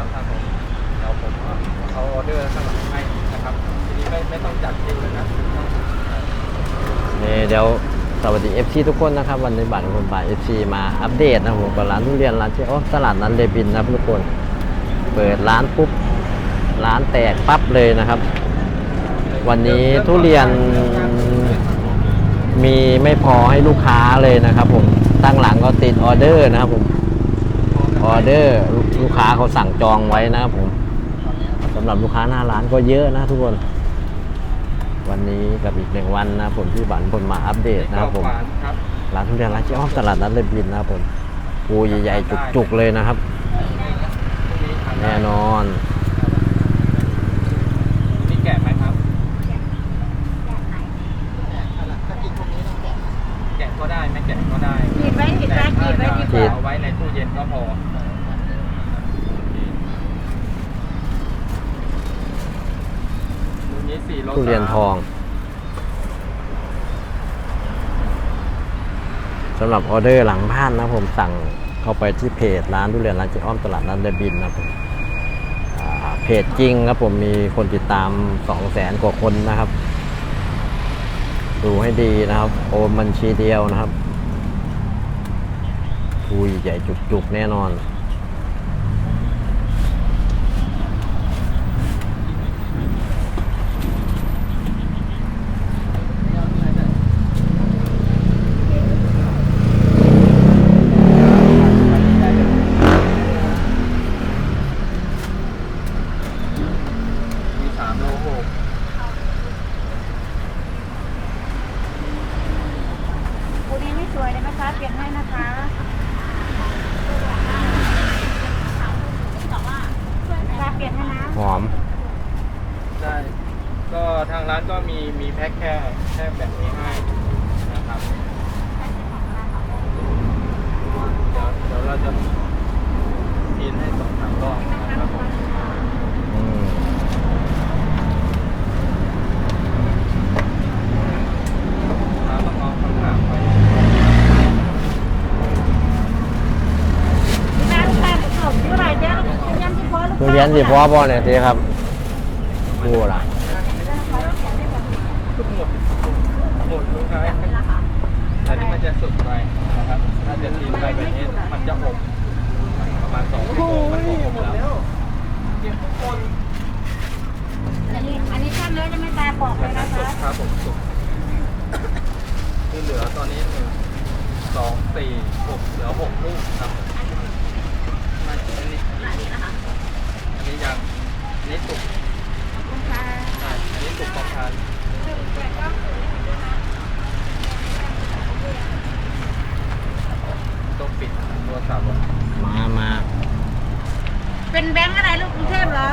แล้วครับผมเดี๋ยวผมเอาออเดอร์ข้างหลังให้นะครับ ทีนี้ไม่ไม่ต้องจัดคิวเลยนะนี่เดี๋ยวสวัสดี FC ทุกคนนะครับ วันนี้บัตรคนบ่าย FC มาอัปเดตนะผมกับร้านทุเรียนร้านเจ๊อ้ตลาดนั้นเดบินนะทุกคน เปิดร้านปุ๊บร้านแตกปั๊บเลยนะครับ วันนี้ทุเรียนมีไม่พอให้ลูกค้าเลยนะครับผมตั้งหลังก็ติดออเดอร์นะครับผม ออเดอร์ลูกค้าเขาสั่งจองไว้นะครับผมสำหรับลูกค้าหน้าร้านก็เยอะนะทุกคน วันนี้กับอีกหนึ่งวันนะครับผมที่บันผลมาอัปเดตนะครับผมหวานครับร้านทุเรียนร้านเจ๊อ้อมตลาดนัดเลยบินนะครับผมปูใหญ่ๆจุกๆเลยนะครับ แน่นอนนี่แกะไหมครับ แกะก็ได้ไม่แกะก็ได้ ขีดไว้ขีดไว้ขีดไว้ดีก ขี ว่า ด เอาไว้ในตู้เย็นก็พอลูกนี้สี่โลทุเรียนทองสำหรับออเดอร์หลังบ้านนะผมสั่งเข้าไปที่เพจร้านทุเรียนร้านเจ๊อ้อมตลาดนัดเดบินนะผมเพจจริงครับผมมีคนติดตาม2 0 0แสนกว่าคนนะครับ ดูให้ดีนะครับ โอนบัญชีเดียวนะครับ ทุยใหญ่จุกๆแน่นอน มีสามโลหก คู่นี้ไม่สวยเลยนะคะ เปลี่ยนให้นะคะค่ะเปลี่ยนใหอม ได้ ก็ทางร้านก็มีมีแพ็คแค่แค่แบบนี้ให้นะครับ เดี๋ยวเดี๋ยวเราจะทีนให้สองสามรอบนะครับผม อืม ถ้าต้องเอาคำถามไว้ ที่ร้านลูกค้าส่งเท่าไหร่เจ๊ยัง ที่พอลูกทุค้าเรียนสิพ่อบอเนี่ยทีครับดูล่ะทุกหมดหมดลูกค้าแต่นี่มันจะสุดไปนะครับถ้าจะทีนไปแบบนี้มันจะอบประมาณสองชั่วโมงมันก็อบแล้วอันนี้อันนี้ท่านเลยจะไม่ตาบอกเลยนะคะครับผมสุดคือเหลือตอนนี้หนึ่งสองสี่หกเหลือหกลูกครับมอันนี้อันนี้ ยังอันนี้สุกขอบคุณค่ะอ่าอันนี้สุกประทานต้องปิดโทรศัพท์อะมามาเป็นแบงค์อะไรลูกกรุงเทพเหรอ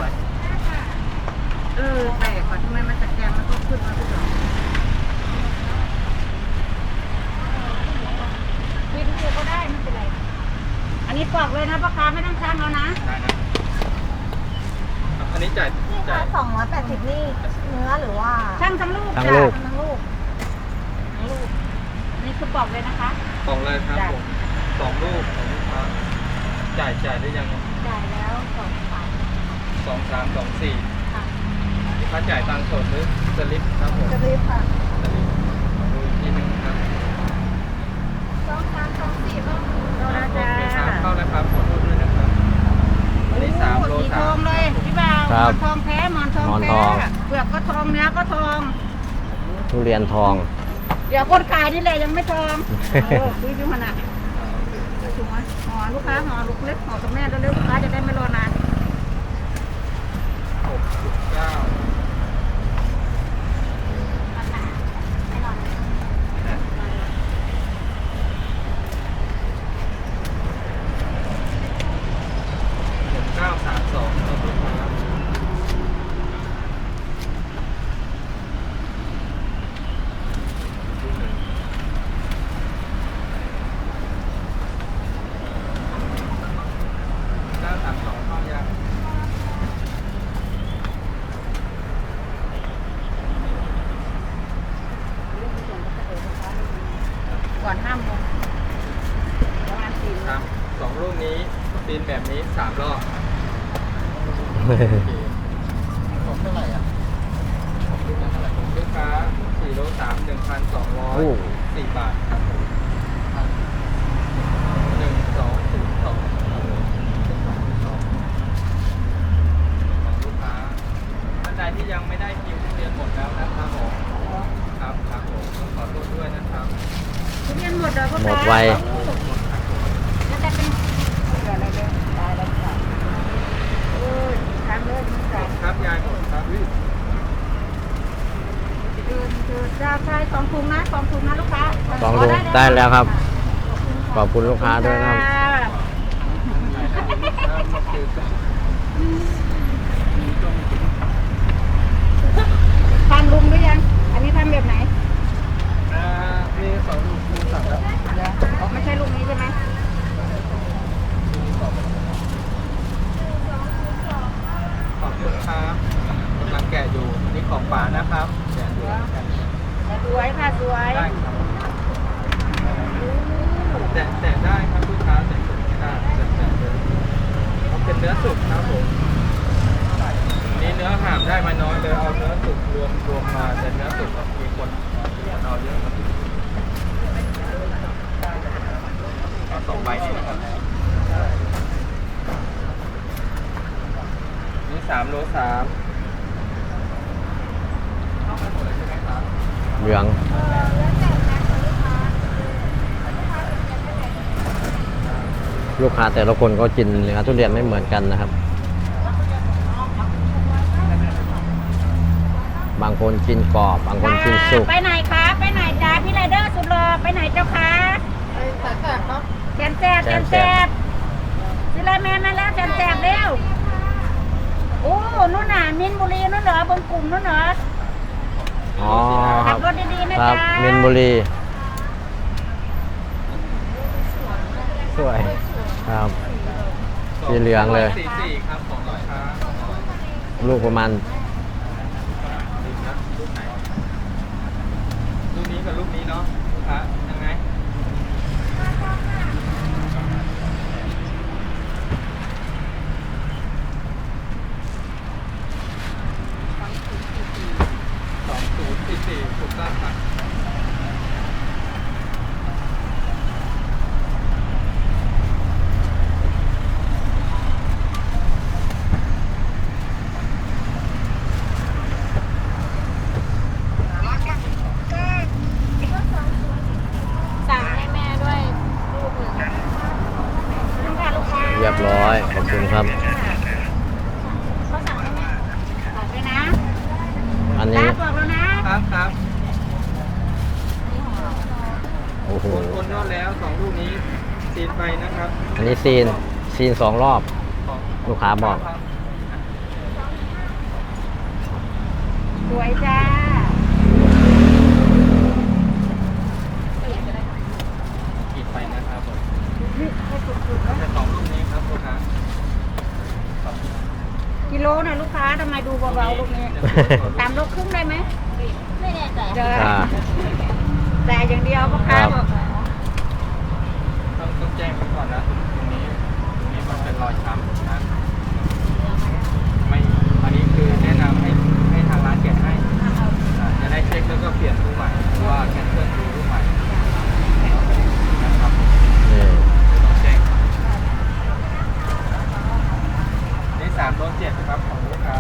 เออแปลกกว่าทำไมมันตะแกรงแล้วก็ขึ้นมาเป็นสองปิดเดียวก็ได้ไม่เป็นไร อันนี้ปอกเลยนะพ่อค้าไม่ต้องช่างแล้วนะ ได้นะ อันนี้จ่ายพี่จ่าคะยสองร้อยแปดสิบนี่เนื้อหรือว่าช่างทั้งลูกทั้งจ้ะลูก ทั้งลูกทั้งลูกอันนี้คือปอกเลยนะคะกล่องเลยครับผมสองลูกของลูกค้าจ่ายจ่ายได้ยังจ่ายแล้วสองสามสองสามสองสี่ค่ะลูกค้าจ่ายตังค์สดหรือสลิปครับผมจะรีบค่ะสลิปขอดูอีกทีหนึงครับสองสามสองสี่บ้างโลละโอจ้าเคครับเข้านะครับขอโทษด้วยนะครับอันนี้สามโลสีทสาอมงเลยพี่บ่าว หคมรัอบนทองแท้หมอนทองหมอนทแท้องเปลือกก็ทองเนื้อก็ทองทุเรียนทอง เดี๋ยวคนขายนี่แหละยังไม่ทองเออคุยอยู่ขนาดถูกไหมห่อลูกค้าห่อลูกเล็กห่อกับแม่เร็วๆลูกค้าจะได้ไม่รอนานหกสิบเก้าหกเก้าสามสองครับลูกค้า เก้าสามสองเข้ายาก ก่อนห้าโมงประมาณสี่โม ครั ง บสองลูกนี้ตีนแบบนี้สามรอบ ผมเท่าไหร่อะลูกค้าสี่โลสามหนึ่งพันสองร้อย โอ้ สี่บาทครับผมหนึ่งสองศูนย์สองของลูกค้าท่านใดที่ยังไม่ได้คิวทุเรียนหมดแล้วนะครับผมครับครับผมต้องขอโทษด้วยนะครับ ทุเรียนหมดเลยพ่อ หม ค้า ดไว แล้วแต่เป็นเดี๋ยวอะไรเดี๋ยวตายแล้วจ้ะโอ้ยทำเลยมันจ่าย ครับยายหมดครับ คือคือจะใช้สองถุงนะสองถุงนะลูกค้า สองถุงได้ แล้วครับ ขอบคุณลูกค้าด้วยนะครับทำลุงหรือยัง อันนี้ทำแบบไหนอ่ามีสองลูกมีสั่งแล้วอ๋อไม่ใช่ลุงนี้ใช่ไหมขอบคุณครับกำลังแกะอยู่อันนี่ของป่านะครับแกะอยู่สวยค่ะสวย ได้ครับ แต่แต่ได้ครับลูกค้าแตะสุกไม่ได้แตะแตะเลยเอาเป็นเนื้อสุกครับผมนี่เนื้อหามได้มาน้อยเลยเอาเนื้อสุกรวมรวมมาแต่เนื้อสุกมีคนเอาเยอะครับเอาสองใบนี้นะครับนี่สามโลสามเอาไปหมดเลยใช่ไหมครับ เหลือง ลูกค้าแต่ละคนก็กินเนื้อทุเรียนไม่เหมือนกันนะครับ บางคนกินกรอบ บางคนกินสุก ไปไหนคะ ไปไหนจ้าพี่ไรเดอร์สุดรอไปไหนเจ้าคะแจมแจบแจมแจบซิลาแมนมาแล้วแจมแจบเร็วโอ้นู่นน่ะมินบุรีนู่นเหรอบนกลุ่มนู่นเหรออ๋อคขัรับบรถดีๆนะครับจ๊ะมินบุรี สวย ครับสีเหลืองเลย สี่สี่ครับของราคาลูกประมาณดูนะรูปไหนรูปนี้กับรูปนี้เนาะลูกค้ายังไงสองศูนย์สี่สี่ถูกต้องครับ สั่งให้แม่ด้วยลูกหนึ่ง ลูกค้าลูกค้า เรียบร้อย ขอบคุณครับ เขาสั่งให้แม่ บอกเลยนะ อัน จ้า นี้ บอกแล้วนะครับ ครับ นี่ของเรา โอ้โห โอนโอนยอดแล้วสองลูกนี้ซีนไปนะครับ อันนี้ ซีน ซีนสองรอบของลูกค้าบอกครับสวยจ้าขีดไปนะครับผมนี่ให้สุดๆนะแต่สองลูกนี้ครับลูกค้าขอบคุณกิโลนะลูกค้าทำไมดูเบาๆลูกนี้สามโลครึ่งได้ไหมไม่แน่ใจเจออ่า แต่อย่างเดียวพ่อค้าครับบอก ต้องต้องแจ้งไว้ก่อนนะตรงนี้ตรงนี้มันเป็นรอยช้ำนะไม่อันนี้คือแนะนำให้ให้ทางร้านแกะให้อ่าจะได้เช็คแล้ว ก็เปลี่ยนรูปใหม่หรือว่าแคนเซิลรูปใหม่นะครับ นี่ ต้องแจ้งนี่สามโลเจ็ดครับของลูกค้า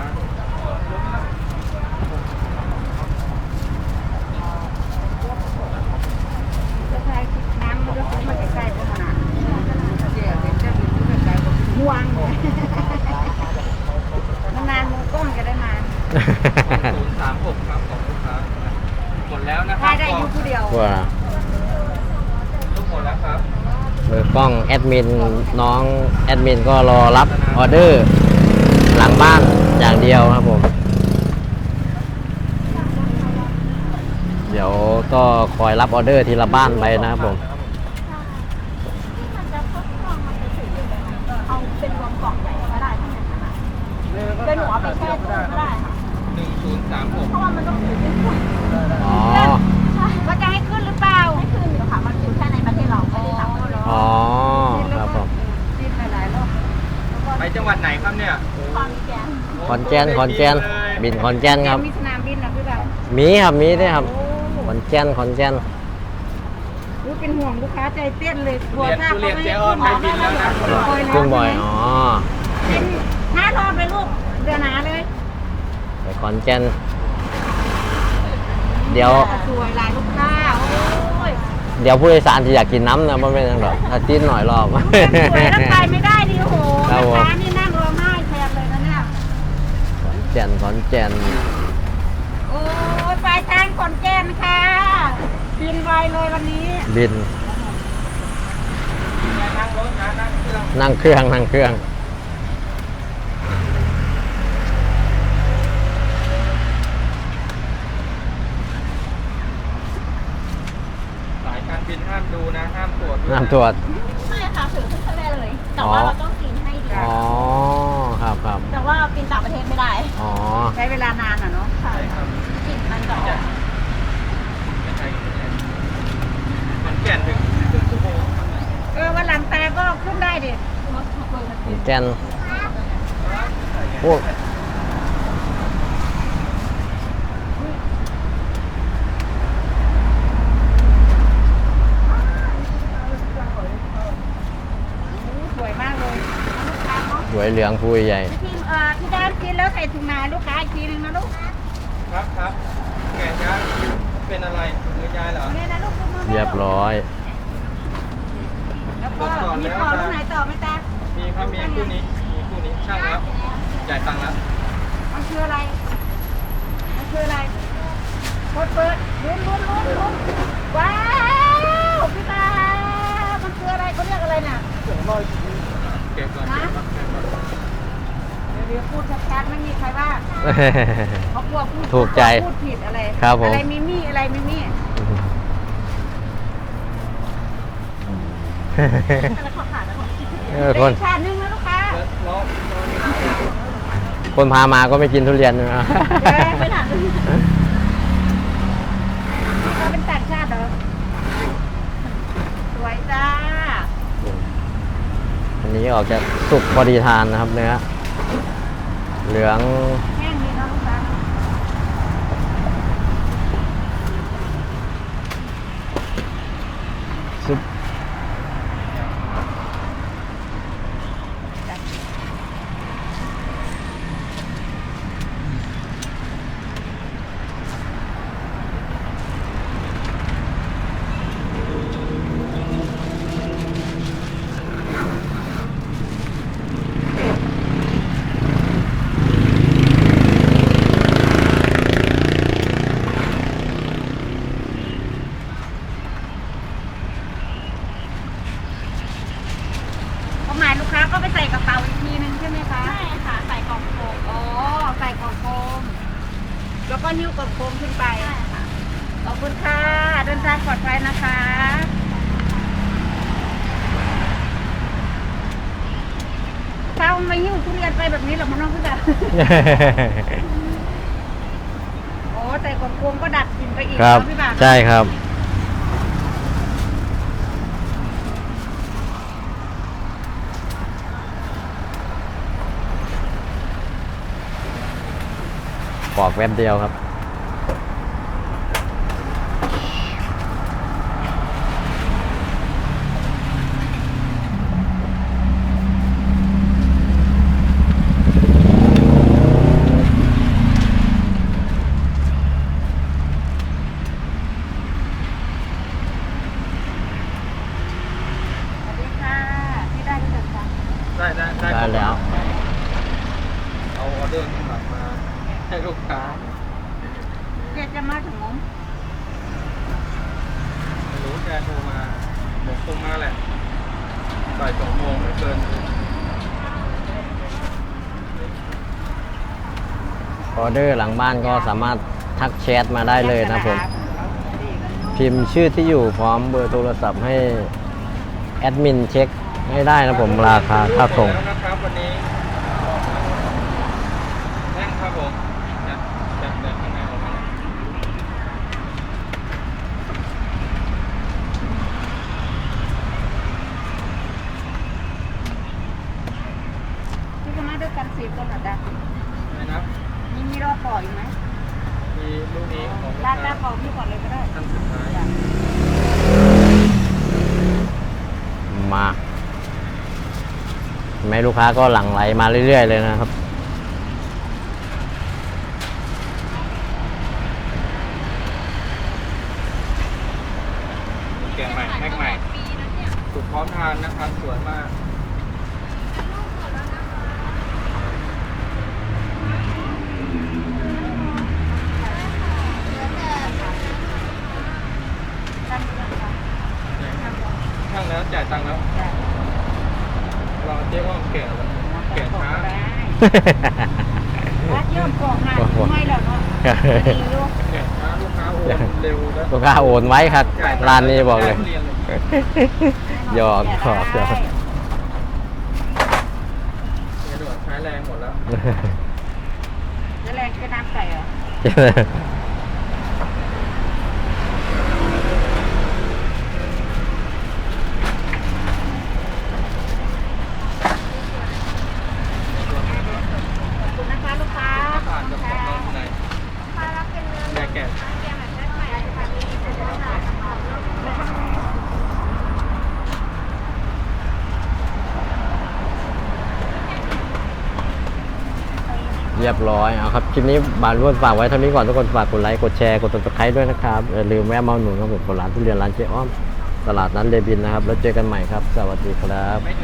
จะใช้น้ำมันก็ซื้อมาใกล้ๆตรงนั้นห่วงนานๆมือกล้องจะได้มา ศูนย์สามหกครับของลูกค้าหมดแล้วนะครั ได้บได้อยู่ผู้เดียวว่าลูกหมดแล้วครับเบอร์กล้องแอดมินน้องแอดมินก็รอรับออเดอร์ หลังบ้านอย่างเดียวครับผม เดี๋ยวก็คอยรับออเดอร์ทีละบ้านไปนะครับผมที่มันจะทดลองมันจะถืออยู่แบบนั้นเอาเป็นรวมกล่องใหญ่ก็ได้ทั้งนั้นนะคะเป็นหนูเอาไปแช่ตู้ก็ได้ค่ะหนึ่งศูนย์สามหกเพราะว่ามันต้องถือเป็นถุง เนี่ยความแกนขอนแก่นขอนแก่นบินขอนแก่นครับ มีสนามบินเหรอพี่บ่าวมีครับมีด้วยครับโอ้ขอนแก่นขอนแก่นรู้เป็นห่วงลูกค้าใจเต้นเลยกลัวเรียนถ้าทุเขาเรียนไม่เจ๊อ้อนไม่บินแล้วนะขึ้นบ่อยอ๋อเป็นห้ารอบเลยลูกเดือนหนาเลยไปขอนแก่นเดี๋ยวสวยหลายลูกค้าโอ้ยเดี๋ยวผู้โดยสารที่อยากกินน้ำนะมันเป็นยังไงถ้าจิ้นหน่อยรอบสวยแล้วไปไม่ได้ดิโอ้โหครับผมลูกค้านี่ ก่นขอนแก่นโอ้ยปลายทางขอนแก่นค่ะบินไวเลยวันนี้บิน นั่งรถนะนั่งเครื่องนั่งเครื่องนั่งเครื่อง สายการบินห้ามดูนะห้ามตรวจน้ำตรวจ ไม่ค่ะถือขึ้นทะเลเลย แต่ว่าอ๋อเราต้องกินให้ดี อ๋อครับครับ แต่ ว่ากินต่างประเทศไม่ได้อ๋อ ใช้เวลานานอะเนาะค่ะใช่ครับกลิ่นมันจะออกไม่ใช่ขอนแก่นถึงครึ่งชั่วโมงเออวันหลังแต่ก็ขึ้นได้ดิขอนแก่นโอ้สวยมากเลยลูกค้าเนาะสวยเหลืองพูยใหญ่พี่ทีมเอ่อพี่ด้านกินแล้วใส่ถุงนาลูกค้าอีกทีหนึงนะลูกครับครับแก่ยะเป็นอะไรมือยายเหรอเนี่ยนะลูกดูมือแม่เรียบร้อย แล้วก็มีต่อลูกไหนต่อไหมตามีครับมีคู่นี้มีคู่นี้ช่างแล้วจ่ายตังค์แล้วมันคืออะไรมันคืออะไรเปิดเปิดลุ้นลุ้นลุ้นลุ้นว้าวพี่ตามันคืออะไรเขาเรียกอะไรน่ะเก็บก่อนเก็บก่อน เขากลัวพูดถูกใจพูดผิดอะไรครับผม อะไรมิมี่อะไรมิมี่แล้วขอขาดแล้วขอเออคนชาตินึงนะลูกค้าแล้วล้อล้อคนพามาก็ไม่กินทุเรียนใช่ไหมไม่หนักเราเป็นต่างชาติเหรอ สวยจ้า อันนี้ออกจะสุกพอดีทานนะครับเนื้อ เหลืองแห้งดีเนาะลูกค้า ซุป ก็หมายลูกค้าก็ไปใส่กระเป๋าอีกทีนึงใช่ไหมคะ ใช่ค่ะ ใส่กล่องโฟม อ๋อ ใส่กล่องโฟม แล้วก็นิ้วกล่องโฟมขึ้นไป ใช่ค่ะ ขอบคุณค่ะ เดินทางปลอดภัยนะคะ ถ้าไม่หิ้วทุเรียนไปแบบนี้หรอมันน้องพี่ ดาโอ้ใส่กล่องโฟมก็ดัดกลินไปอีกครับเนาะพี่บ่าวใช่ครับ ปอกแวบเดียวครับ สวัสดีค่ะ พี่ได้หรือยังคะ ได้ได้ ได้แล้ว เอาออเดอร์กลับมาให้ลูกค้า เรียกจะมาถึงงม ไม่รู้แกโทรมาบอกคงมาแหละบ่ายสองโมงไม่เกิน ออเดอร์หลังบ้านก็สามารถทักแชทมาได้เลยนะครับผมพิมพ์ชื่อที่อยู่พร้อมเบอร์โทรศัพท์ให้แอดมินเช็คให้ได้นะผมราคาค่าส่งแล้วนะครับวันนี้แท่งครับผมจะจะเดินข้างในออกมา สิบคนอะจ้ะ นะครับ มีมีรอบต่ออีกไหม มีลูกนี้ของลูก ด้า ค้าน ด้านต่อพี่ก่อนเลยก็ได้ ท่านสุดท้าย จ้ะ มาแมลูกค้าก็หลั่งไหลมาเรื่อย ๆ เลยนะครับ แกะใหม่แม็กใหม่สุดพร้อมทานนะครับสวยมาก ช่างแล้วจ่ายตังค์แล้ว รอเจ๊ว่าแก่แล้วแก่ช้าได้วัดย่อมกองงานไม่แล้วเนาะดีอยู่แก่ช้าลูกค้าโอนเร็วแล้วลูกค้าโอนไว้ครับร้านนี้บอกเลยหยอกหยอกหยอกใช้แรงหมดแล้วจะแรงจะน้ำใส่เหรอขอบคุณนะคะลูกค้า ผ่านกับของน้องในแก่แก่ เรียบร้อยเอาครับคลิปนี้บานรวดฝากไว้เท่านี้ก่อนทุกคนฝากกดไลค์กดแชร์กดติดตามด้วยนะครับอย่าลืมแวะมาหนุนครับผมร้านทุเรียนร้านเจ๊อ้อมตลาดนั้นเดบินนะครับ แล้วเจอกันใหม่ครับ สวัสดีครับ